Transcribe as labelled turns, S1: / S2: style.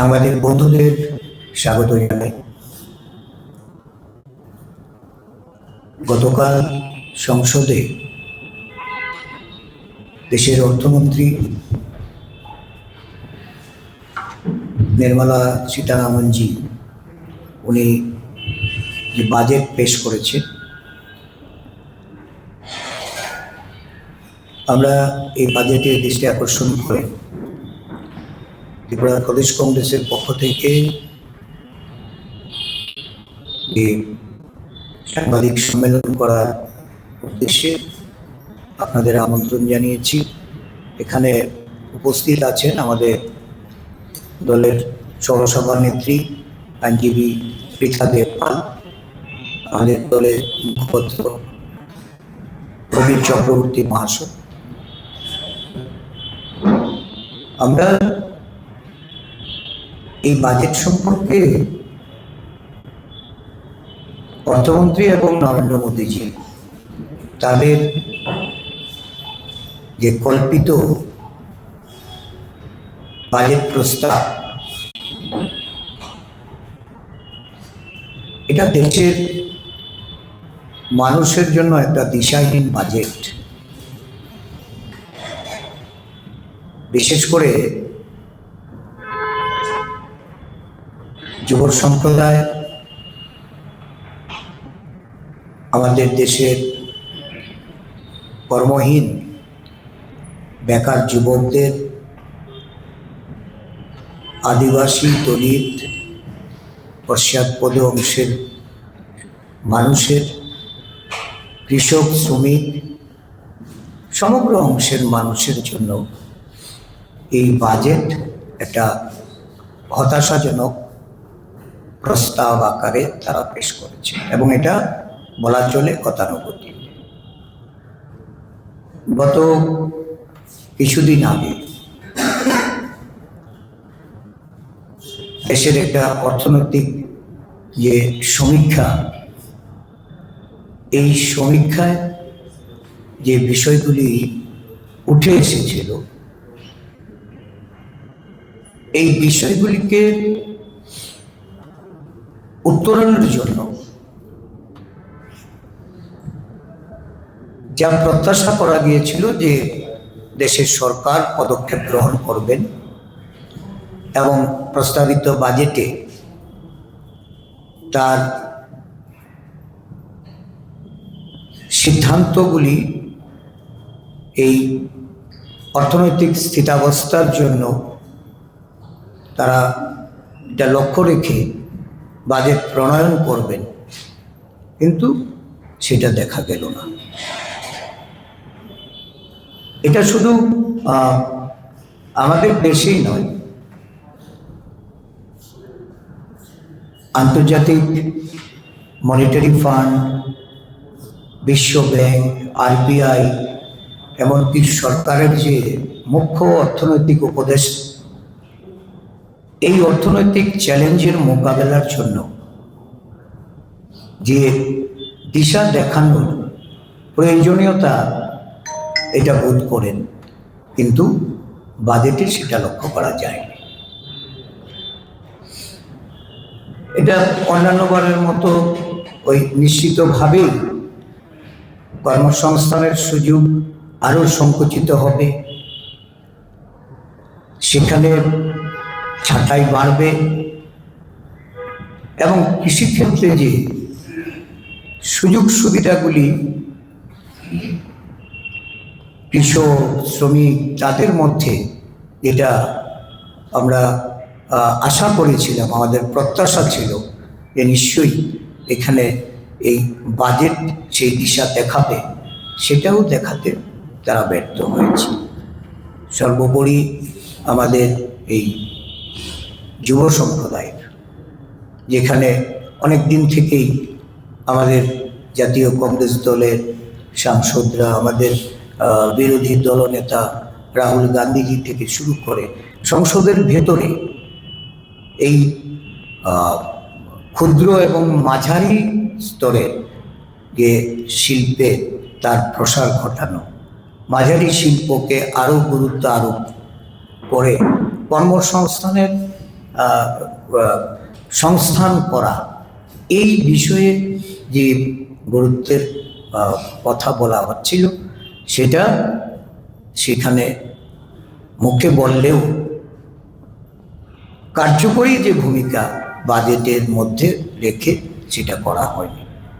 S1: সাংবাদিক বন্ধুদের স্বাগত জানাই। গতকাল সংসদে দেশের অর্থমন্ত্রী নির্মলা সীতারামনজি, উনি যে বাজেট পেশ করেছেন, আমরা এই বাজেটের দৃষ্টি আকর্ষণ করে ত্রিপুরা কলেজ কংগ্রেসের পক্ষ থেকে সাংবাদিক সম্মেলন করার উদ্দেশ্যে আপনাদের আমন্ত্রণ জানিয়েছি। এখানে উপস্থিত আছেন আমাদের দলের সহসভানেত্রী আইনজীবী পৃথা দেবপাল, আমাদের দলের মুখপত্র প্রবীর চক্রবর্তী মহাশয়। আমরা এই বাজেট সম্পর্কে অর্থমন্ত্রী এবং নরেন্দ্র মোদীজি তাদের যে কল্পিত বাজেট প্রস্তাব, এটা দেশের মানুষের জন্য একটা দিশাহীন বাজেট বিশেষ করে যুব সম্প্রদায়, আমাদের দেশের কর্মহীন বেকার যুবকদের, আদিবাসী দলিত পশ্চাৎপদ অংশের মানুষের, কৃষক, শ্রমিক, সমগ্র অংশের মানুষের জন্য এই বাজেট একটা হতাশাজনক প্রস্তাব আকারে তারা পেশ করেছে এবং এটা বলা চলে গতানুগতিক। গত কিছুদিন আগে দেশের একটা অর্থনৈতিক যে সমীক্ষা, এই সমীক্ষায় যে বিষয়গুলি উঠে এসেছিল, এই বিষয়গুলিকে উত্তরণের জন্য। যা প্রত্যাশা করা গিয়েছিল যে দেশের সরকার পদক্ষেপ গ্রহণ করবেন এবং প্রস্তাবিত বাজেটে তার সিদ্ধান্তগুলি এই অর্থনৈতিক স্থিতাবস্থার জন্য তারা এটা লক্ষ্য রেখে বাজেট প্রণয়ন করবেন। কিন্তু সেটা দেখা গেল না। এটা শুধু আমাদের দেশেই নয়, আন্তর্জাতিক মনিটারি ফান্ড বিশ্ব ব্যাংক, আরবিআই, এমনকি সরকারের যে মুখ্য অর্থনৈতিক উপদেশ এই অর্থনৈতিক চ্যালেঞ্জের মোকাবেলার জন্য যে দিশা দেখানোর প্রয়োজনীয়তা, এটা বোধ করেন, কিন্তু বাজেটে সেটা লক্ষ্য করা যায় এটা অন্যান্যবারের মতো ওই নিশ্চিতভাবেই কর্মসংস্থানের সুযোগ আরও সংকুচিত হবে। সেখানে ছাঁটাই বাড়বে। এবং কৃষিক্ষেত্রে যে সুযোগ সুবিধাগুলি কৃষক, শ্রমিক তাদের মধ্যে যেটা আমরা আশা করেছিলাম, আমাদের প্রত্যাশা ছিল যে নিশ্চয়ই এখানে এই বাজেট সেই দিশা দেখাবে, সেটাও দেখাতে তারা ব্যর্থ হয়েছে। সর্বোপরি আমাদের এই যুব সম্প্রদায়ের, যেখানে অনেক দিন থেকেই আমাদের জাতীয় কংগ্রেস দলের সাংসদরা, আমাদের বিরোধী দলনেতা রাহুল গান্ধীজি থেকে শুরু করে সংসদের ভেতরে এই ক্ষুদ্র এবং মাঝারি স্তরে যে শিল্পে তার প্রসার ঘটানো, মাঝারি শিল্পকে আরও গুরুত্ব আরোপ করে কর্মসংস্থানের সংস্থান করা। এই বিষয়ে যে গুরুত্বের কথা বলা হচ্ছিল, সেটা সেখানে মুখে বললেও কার্যকরী যে ভূমিকা বাজেটের মধ্যে রেখে সেটা করা হয়নি।